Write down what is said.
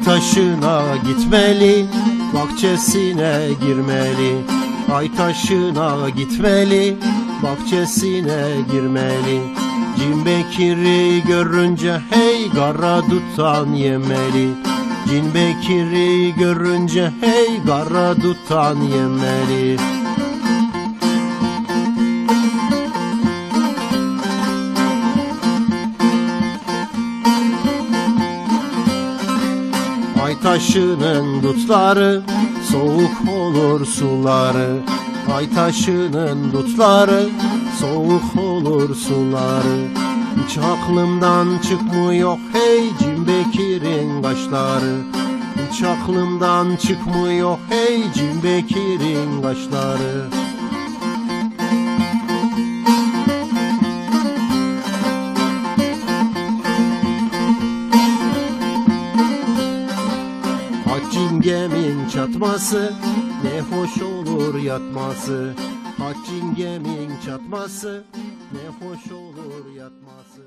taşına gitmeli, bahçesine girmeli. Ay taşına gitmeli, bahçesine girmeli. Cin Bekir'i görünce hey gara tutan yemeli. Cin Bekir'i görünce hey gara tutan yemeli. Ay taşının dutları soğuk olur suları. Ay taşının dutları soğuk olur suları. Hiç aklımdan çıkmıyor hey Cimbekir'in kaşları. Hiç aklımdan çıkmıyor hey Cimbekir'in kaşları Haccingemin çatması ne hoş olur yatması. Haccingemin çatması ne hoş olur yatması